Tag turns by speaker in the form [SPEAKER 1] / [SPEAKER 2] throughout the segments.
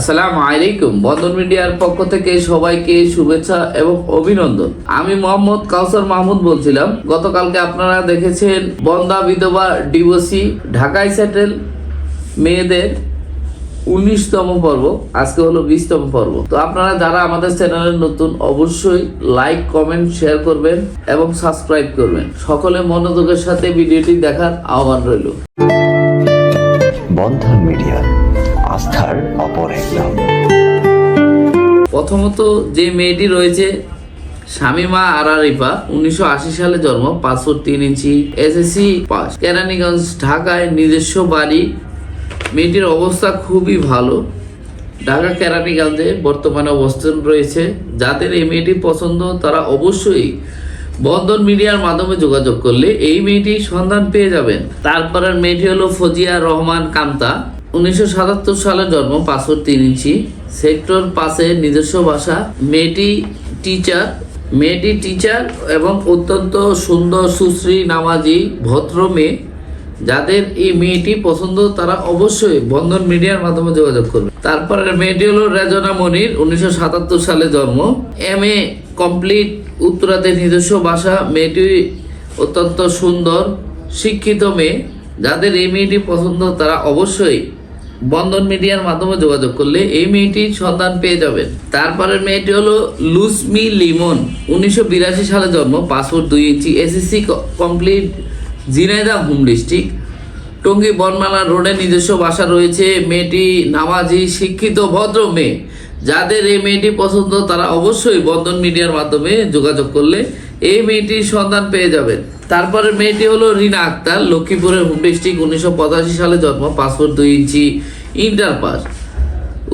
[SPEAKER 1] আসসালামু আলাইকুম। বন্ধন মিডিয়ার পক্ষ থেকে সবাইকে শুভেচ্ছা এবং অভিনন্দন। আমি মোহাম্মদ কাউসার মাহমুদ বলছিলাম, গতকালকে আপনারা দেখেছেন বন্দা বিধবা ডিভোর্সি ঢাকায় সেটেল মেয়েদের উনিশতম পর্ব, আজকে হলো বিশতম পর্ব। তো আপনারা যারা আমাদের চ্যানেলে নতুন, অবশ্যই লাইক, কমেন্ট, শেয়ার করবেন এবং সাবস্ক্রাইব করবেন। সকলে মনোযোগের সাথে ভিডিওটি দেখার আহ্বান রইল।
[SPEAKER 2] বন্ধন মিডিয়া। আস্থার অপর এক নাম।
[SPEAKER 1] প্রথমত যে মেয়েটি রয়েছে শামিমা আরারিফা উনিশশো সালে জন্ম পাঁচশো তিন ইঞ্চি, এসএসসি পাস। কেরানীগঞ্জ, ঢাকায় নিজস্ব বাড়ি। মেয়েটির অবস্থা খুবই ভালো। ঢাকা কেরানীগঞ্জে বর্তমানে অবস্থান রয়েছে। যাদের এই মেয়েটি পছন্দ, তারা অবশ্যই বন্ধন মিডিয়ার মাধ্যমে যোগাযোগ করলে এই মেয়েটি সন্ধান পেয়ে যাবেন। তারপরের মেয়েটি হলো ফজিয়া রহমান কান্তা। উনিশশো সাতাত্তর সালে জন্ম পাঁচশো তিন ইঞ্চি। সেক্টর পাশে নিজস্ব ভাষা, মেয়েটি টিচার মেয়েটি টিচার এবং অত্যন্ত সুন্দর, সুশ্রী, নামাজি, ভদ্র মেয়ে। যাদের এই মেয়েটি পছন্দ, তারা অবশ্যই বন্ধন মিডিয়ার মাধ্যমে যোগাযোগ করবে। তারপরে মেয়েটি হলো রেজনা মনির, উনিশশো সাতাত্তর সালে জন্ম। এম এ কমপ্লিট উত্তরাতে নিজস্ব ভাষা, মেয়েটি অত্যন্ত সুন্দর, শিক্ষিত মেয়ে। যাদের এই মেয়েটি পছন্দ, তারা অবশ্যই বন্ধন মিডিয়ার মাধ্যমে যোগাযোগ করলে এই মেয়েটির সন্ধান পেয়ে যাবেন। তারপরে মেয়েটি হলো লুসমি লিমন। উনিশশো বিরাশি সালে জন্ম, পাসপোর্ট দুই inch SSC complete, Jhenaidah home district. Tongi Banmala road নিজস্ব বাসা রয়েছে। মেয়েটি নামাজি, শিক্ষিত, ভদ্র মেয়ে। যাদের এই মেয়েটি পছন্দ, তারা অবশ্যই বন্ধন মিডিয়ার মাধ্যমে যোগাযোগ করলে এই মেয়েটির সন্ধান পেয়ে যাবেন। তারপরে মেয়েটি হলো রিনা আক্তার। লক্ষ্মীপুরের ডিস্ট্রিক্ট উনিশশো পঁচাশি সালে জন্ম, পাসপোর্ট দুই ইঞ্চি, ইন্টার পাস।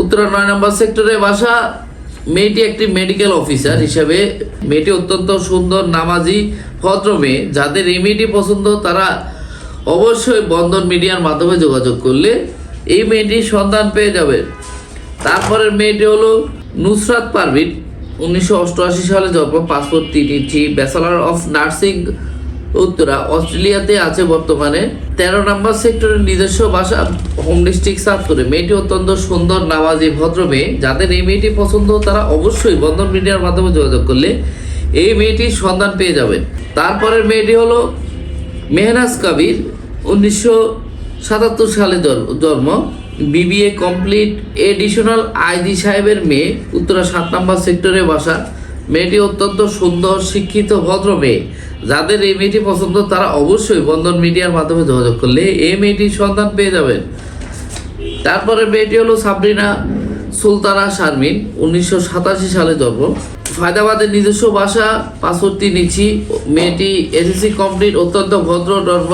[SPEAKER 1] উত্তরা নয় নম্বর সেক্টরে বাসা। মেয়েটি একটি মেডিকেল অফিসার হিসেবে মেয়েটি অত্যন্ত সুন্দর, নামাজি, ভদ্র মেয়ে। যাদের এই মেয়েটি পছন্দ, তারা অবশ্যই বন্ধন মিডিয়ার মাধ্যমে যোগাযোগ করলে এই মেয়েটির সন্ধান পেয়ে যাবে। তারপরের মেয়েটি হলো নুসরাত পারভিন। উনিশশো অষ্টআশি সালে জন্ম passport inch bachelor of nursing, Uttara, অস্ট্রেলিয়াতে আছে বর্তমানে। তেরো নম্বর সেক্টরের নিজস্ব ভাষা, হোম ডিস্ট্রিক্ট করে মেয়েটি অত্যন্ত সুন্দর, নামাজি, ভদ্র মেয়ে। যাদের এই মেয়েটি পছন্দ, তারা অবশ্যই বন্ধন মিডিয়ার মাধ্যমে যোগাযোগ করলে এই মেয়েটির সন্ধান পেয়ে যাবেন। তারপরের মেয়েটি হলো মেহনাজ কবির, উনিশশো সাতাত্তর সালে জন্ম। বিবিএ কমপ্লিট এডিশনাল আইজি সাহেবের মেয়ে, উত্তরা সাত নম্বর সেক্টরে বাসা। মেয়েটি অত্যন্ত সুন্দর, শিক্ষিত, ভদ্র মেয়ে। যাদের এই মেয়েটি পছন্দ, তারা অবশ্যই বন্ধন মিডিয়ার মাধ্যমে যোগাযোগ করলে এই মেয়েটির সন্ধান পেয়ে যাবেন। তারপরে মেয়েটি হলো সাবরিনা সুলতানা শারমিন, উনিশশো সাতাশি সালে জন্ম। ফায়দাবাদের নিজস্ব ভাষা পাসপোর্টটি নিচ্ছি মেয়েটি এসএসসি কমপ্লিট অত্যন্ত ভদ্র ধর্ম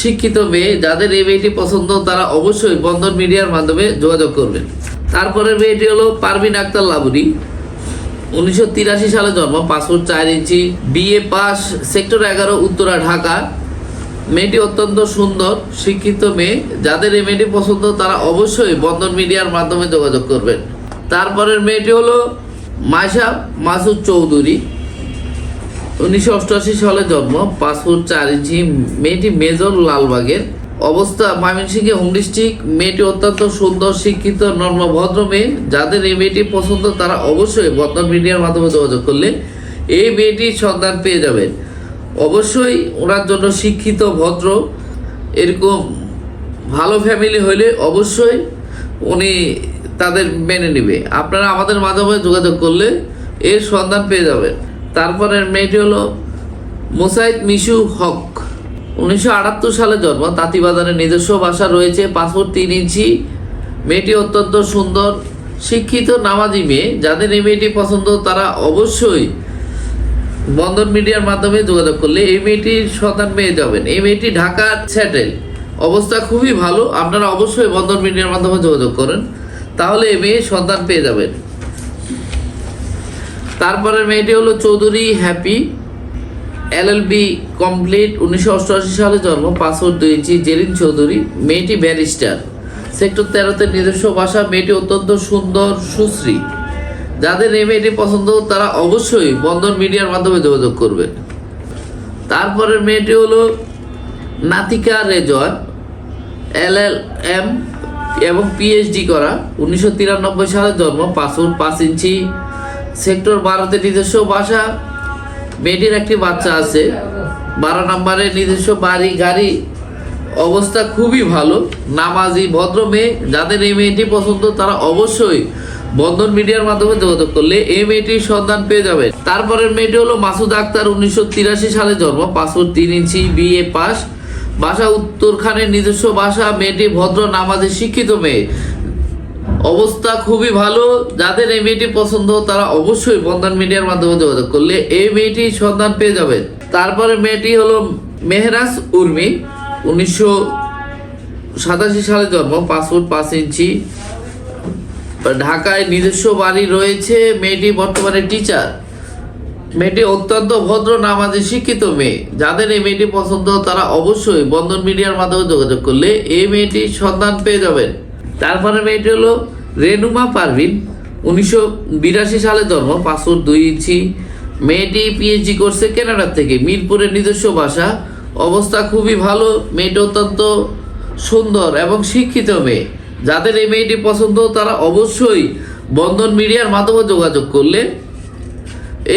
[SPEAKER 1] শিক্ষিত মেয়ে যাদের এই মেয়েটি পছন্দ, তারা অবশ্যই বন্ধন মিডিয়ার মাধ্যমে যোগাযোগ করবেন। তারপরের মেয়েটি হলো পারভিন আক্তার লাবুরি উনিশশো তিরাশি সালে জন্ম, পাসপোর্ট চার ইঞ্চি, বিএ পাস, সেক্টর এগারো, উত্তরা, ঢাকা। মেয়েটি অত্যন্ত সুন্দর, শিক্ষিত মেয়ে। যাদের এই মেয়েটি পছন্দ, তারা অবশ্যই বন্ধন মিডিয়ার মাধ্যমে যোগাযোগ করবেন। তারপরের মেয়েটি হলো মাইশা মাসুদ চৌধুরী। উনিশশো অষ্টআশি সালে জন্ম পাসপোর্ট চার ইঞ্চি, মেয়েটি মেজর লালবাগের। অবস্থা, ময়মনসিংহে হোম ডিস্ট্রিক্ট। মেয়েটি অত্যন্ত সুন্দর, শিক্ষিত নর্ম ভদ্র মেয়ে। যাদের এই মেয়েটি পছন্দ, তারা অবশ্যই বন্ধন মিডিয়ার মাধ্যমে যোগাযোগ করলে এই মেয়েটির সন্ধান পেয়ে যাবেন অবশ্যই ওনার জন্য শিক্ষিত, ভদ্র, এরকম ভালো ফ্যামিলি হলে অবশ্যই উনি তাদের মেনে নেবে। আপনারা আমাদের মাধ্যমে যোগাযোগ করলে এর সন্ধান পেয়ে যাবেন। তারপরের মেয়েটি হলো মোসাইদ মিশু হক। উনিশশো আটাত্তর সালে জন্ম। তাঁতিবাজারের নিজস্ব ভাষা রয়েছে পাসপোর্ট তিন ইঞ্চি। মেয়েটি অত্যন্ত সুন্দর, শিক্ষিত, নামাজি মেয়ে। যাদের এই মেয়েটি পছন্দ, তারা অবশ্যই বন্ধন মিডিয়ার মাধ্যমে যোগাযোগ করলে এই মেয়েটির সন্ধান পেয়ে যাবেন। এই মেয়েটি ঢাকার স্যাটেল। অবস্থা খুবই ভালো। আপনারা অবশ্যই বন্ধন মিডিয়ার মাধ্যমে যোগাযোগ করেন। তাহলে এই মেয়ের সন্ধান পেয়ে যাবেন। তারপরে মেয়েটি হলো চৌধুরী হ্যাপি এলএলবি কমপ্লিট উনিশশো অষ্টআশি সালে জন্ম, পাসপোর্ট দুই ইঞ্চি, জেরিন চৌধুরী, মেয়েটি ব্যারিস্টার। সেক্টর তেরোতে নিজস্ব ভাষা, মেয়েটি অত্যন্ত সুন্দর, সুশ্রী। যাদের এই মেয়েটি পছন্দ, তারা অবশ্যই বন্ধন মিডিয়ার মাধ্যমে যোগাযোগ করবে। তারপরে মেয়েটি হলো Natika Rezwan, L L M এবং পিএইচডি করা। উনিশশো তিরানব্বই সালে জন্ম, পাসপোর্ট পাঁচ ইঞ্চি সেক্টর বারোতে নিজস্ব বাসা, মেয়েটির একটি বাচ্চা আছে। বারো নম্বরে নিজস্ব বাড়ি, গাড়ি, অবস্থা খুবই ভালো। নামাজি, ভদ্র মেয়ে, যাদের এই মেয়েটি পছন্দ, তারা অবশ্যই বন্ধন মিডিয়ার মাধ্যমে যোগাযোগ করলে এই মেয়েটির সন্ধান পেয়ে যাবে তারপরের মেয়েটি হলো মাসুদ আক্তার, উনিশশো তিরাশি সালে জন্ম, পাসপোর্ট তিন ইঞ্চি, বিএ পাস। বাসা উত্তরখানের নিজস্ব বাসা, মেয়েটি ভদ্র, নামাজে, শিক্ষিত মেয়ে। অবস্থা খুবই ভালো। যাদের এই মেয়েটি পছন্দ, তারা অবশ্যই বন্ধন মিডিয়ার মাধ্যমে যোগাযোগ করলে এই মেয়েটি সন্ধান পেয়ে যাবে। তারপরে মেয়েটি হলো মেহরাজ উর্মি। উনিশশো সাতাশি সালে জন্ম পাসপোর্ট পাঁচ ইঞ্চি। ঢাকায় নিজস্ব বাড়ি রয়েছে, মেয়েটি বর্তমানে টিচার মেয়েটি অত্যন্ত ভদ্র, নামাজে শিক্ষিত মেয়ে। যাদের এই মেয়েটি পছন্দ, তারা অবশ্যই বন্ধন মিডিয়ার মাধ্যমে যোগাযোগ করলে এই মেয়েটির সন্ধান পেয়ে যাবেন। তারপরে মেয়েটি হলো রেনুমা পারভিন, উনিশশো বিরাশি সালে জন্ম পাসপোর্ট দুই ইঞ্চি। মেয়েটি পিএইচডি করছে কানাডা থেকে, মিরপুরের নিজস্ব ভাষা অবস্থা খুবই ভালো, মেয়েটি অত্যন্ত সুন্দর এবং শিক্ষিত মেয়ে। যাদের এই মেয়েটি পছন্দ, তারা অবশ্যই বন্ধন মিডিয়ার মাধ্যমে যোগাযোগ করলে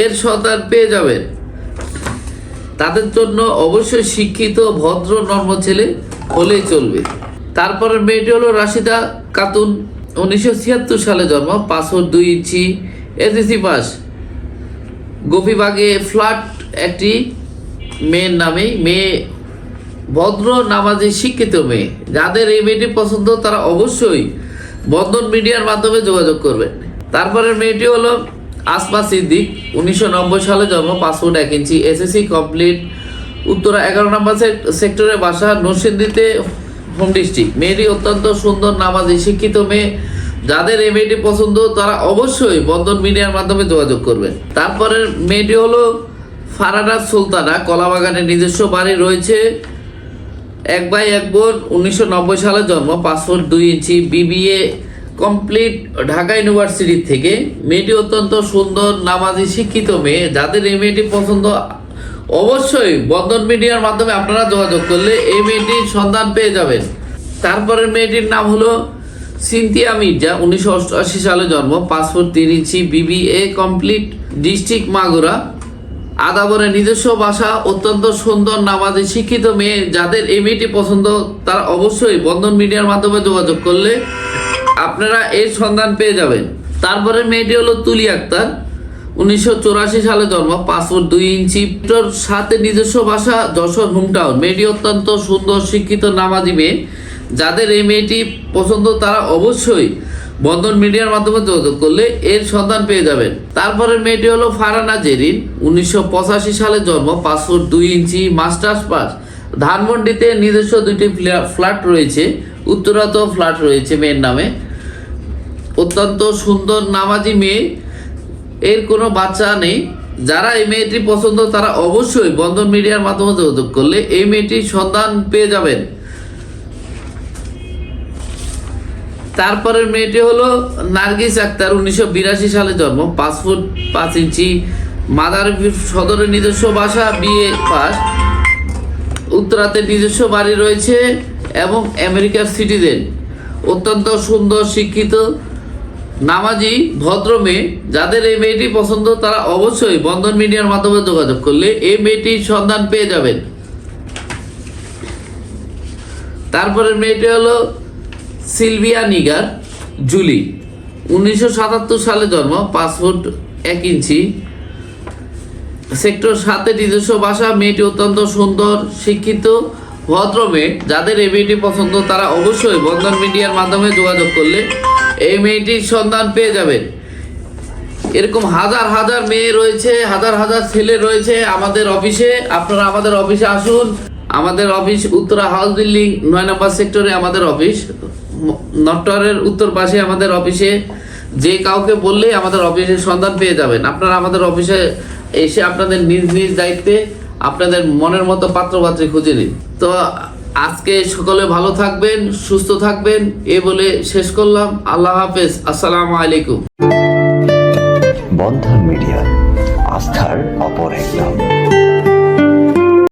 [SPEAKER 1] এর সন্ধান পেয়ে যাবেন। তাদের জন্য অবশ্যই শিক্ষিত, ভদ্র নর্ম ছেলে হলেই চলবে। তারপরে মেয়েটি হলো রাশিদা কাতুন। উনিশশো ছিয়াত্তর সালে জন্ম, পাসপোর্ট দুই ইঞ্চি, এসএসসি পাস। গোপীবাগে ফ্ল্যাট একটি মেয়ের নামে মেয়ে ভদ্র, নামাজি শিক্ষিত মেয়ে। যাদের এই মেয়েটি পছন্দ, তারা অবশ্যই বন্ধন মিডিয়ার মাধ্যমে যোগাযোগ করবেন। তারপরে মেয়েটি হলো আসমা সিদ্দিক। উনিশশো নব্বই সালে জন্ম, পাসপোর্ট এক ইঞ্চি, এসএসসি কমপ্লিট। উত্তরা এগারো নম্বর সেক- সেক্টরে বাসা, নরসিংদীতে হোম ডিস্ট্রিক্ট মেয়েটি অত্যন্ত সুন্দর, নামাজি, শিক্ষিত মেয়ে। যাদের এই মেয়েটি পছন্দ, তারা অবশ্যই বন্ধন মিডিয়ার মাধ্যমে যোগাযোগ করবেন তারপরে মেয়েটি হলো ফারানা সুলতানা। কলাবাগানের নিজস্ব বাড়ি রয়েছে। এক ভাই, এক বোন, উনিশশো নব্বই সালে জন্ম পাসপোর্ট দুই inch, BBA complete Dhaka university থেকে। মেয়েটি অত্যন্ত সুন্দর, নামাজি, শিক্ষিত মেয়ে। যাদের এই মেয়েটি পছন্দ অবশ্যই বন্ধন মিডিয়ার মাধ্যমে আপনারা যোগাযোগ করলে এই মেয়েটির সন্ধান পেয়ে যাবেন। তারপরের মেয়েটির নাম হলো সিনথিয়া মির্জা, উনিশশো অষ্টআশি সালে জন্ম পাসপোর্ট তিন inch BBA complete district Magura. আদাবরের নিজস্ব ভাষা, অত্যন্ত সুন্দর নামাজে, শিক্ষিত মেয়ে। যাদের এই মেয়েটি পছন্দ, তারা অবশ্যই বন্ধন মিডিয়ার মাধ্যমে যোগাযোগ করলে আপনারা এর সন্ধান পেয়ে যাবেন। তারপরে মেয়েটি হলো তুলি আক্তার উনিশশো সালে জন্ম পাসপোর্ট দুই ইঞ্চি সাথে নিজস্ব ভাষা, যশোর হোমটাউন। মেয়েটি অত্যন্ত সুন্দর শিক্ষিত নামাজি মেয়ে। যাদের এই মেয়েটি পছন্দ, তারা অবশ্যই বন্ধন মিডিয়ার মাধ্যমে যোগাযোগ করলে এর সন্ধান পেয়ে যাবেন। তারপরে মেয়েটি হলো ফারানা জেরিন। উনিশশো পঁচাশি সালে জন্ম পাসপোর্ট দুই ইঞ্চি, মাস্টার্স পাস। ধানমন্ডিতে নিজস্ব দুটি ফ্ল্যা- ফ্ল্যাট রয়েছে। উত্তরাত ফ্ল্যাট রয়েছে মেয়ের নামে। অত্যন্ত সুন্দর নামাজি মেয়ে। এর কোনো বাচ্চা নেই। যারা এই মেয়েটি পছন্দ, তারা অবশ্যই বন্ধন মিডিয়ার মাধ্যমে যোগাযোগ করলে এই মেয়েটির সন্ধান পেয়ে যাবেন। তারপরের মেয়েটি হলো নার্গিস আক্তার, উনিশশো বিরাশি সালে জন্ম। পাঁচ ফুট পাঁচ ইঞ্চি মাদার সদরের নিজস্ব বাসা, বিএ পাস। উত্তরাতে নিজস্ব বাড়ি রয়েছে এবং আমেরিকার সিটিজেন। অত্যন্ত সুন্দর, শিক্ষিত নামাজি, ভদ্র মেয়ে, যাদের এই মেয়েটি পছন্দ, তারা অবশ্যই বন্ধন মিডিয়ার মাধ্যমে যোগাযোগ করলে এই মেয়েটির সন্ধান পেয়ে যাবেন। তারপরে মেয়েটি হলো সিলভিয়া নিগার, জুলি। উনিশশো সাতাত্তর সালে জন্ম পাসপোর্ট এক ইঞ্চি। সেক্টর সাথে নিজস্ব ভাষা, মেয়েটি অত্যন্ত সুন্দর, শিক্ষিত ভদ্র মেয়ে যাদের এই মেয়েটি পছন্দ, তারা অবশ্যই বন্ধন মিডিয়ার মাধ্যমে যোগাযোগ করলে এই মেয়েটির সন্ধান পেয়ে যাবেন। এরকম হাজার হাজার মেয়ে রয়েছে, হাজার হাজার ছেলে রয়েছে আমাদের অফিসে। আপনারা আমাদের অফিসে আসুন। আমাদের অফিস উত্তরা হাউস বিল্ডিং নয় নম্বর সেক্টরে আমাদের অফিস। নটরের উত্তর পাশে আমাদের অফিসে যে কাউকে বললেই আমাদের অফিসের সন্ধান পেয়ে যাবেন। আপনারা আমাদের অফিসে এসে আপনাদের নিজ নিজ দায়িত্বে আপনাদের মনের মতো পাত্র পাত্রপাত্রী খুঁজে নিন। তো আজকে সকলে ভালো থাকবেন, সুস্থ থাকবেন, এ বলে শেষ করলাম। আল্লাহ হাফেজ। আসসালাম আলাইকুম।
[SPEAKER 2] বন্ধন মিডিয়া, আস্থার অপর এক নাম